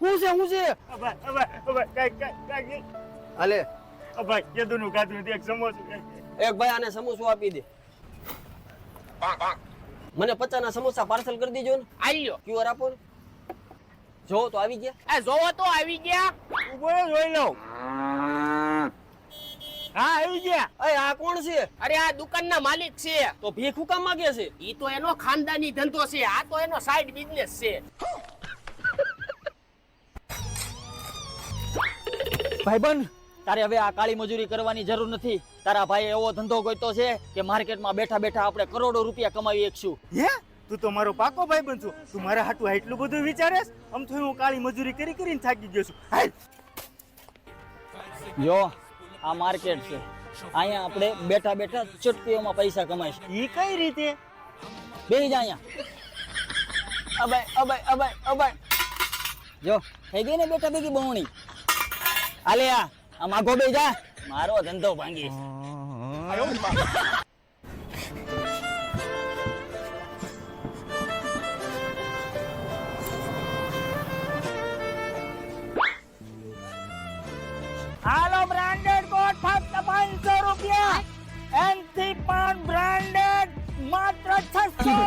હું છે હું છે અભાઈ અભાઈ અભાઈ કાંઈ કાંઈ કાંઈ હાલે. અભાઈ યદુનું ખાધું એક સમોસું એક ભાઈ આને સમોસું આપી દે. મને પચાના સમોસા પાર્સલ કરી દીજો ને. આલ્યો. ક્યુઆર આપો ને. જો તો આવી ગયા. આ જોવો તો આવી ગયા. ઊભો જોઈ લઉં હા આવી ગયા. અરે આ કોણ છે? અરે આ દુકાનના માલિક છે. તો ભીખ કામ માંગે છે? ઈ તો એનો ખાનદાની ધંધો છે. આ તો એનો સાઈડ બિઝનેસ છે. ભાઈબંધ તારે હવે આ કાળી મજૂરી કરવાની જરૂર નથી. તારા ભાઈ એવો ધંધો ગોઈતો છે કે માર્કેટમાં બેઠા બેઠા આપણે કરોડો રૂપિયા કમાવી શકશું હે? તું તો મારો પાકો ભાઈ બનશું તું મારા હાટું એટલું બધું વિચારેસ આમ તો હું કાળી મજૂરી કરી કરીને થાકી ગયો છું. હાલ. જો આ માર્કેટ છે. અહીંયા આપણે બેઠા બેઠા ચટકીઓમાં પૈસા કમાઈશું ઈ કઈ રીતે? બે જ અહીંયા. અબાય અબાય અબાય અબાય જો થઈ ગઈ ને બેઠા બેગી બહુણી આલે આ આમ આગો બે જા. મારો ધંધો ભાંગી. હાલો બ્રાન્ડેડ કોટ ફક્ત પાંચસો રૂપિયા. એનથી પણ બ્રાન્ડેડ માત્ર છસો.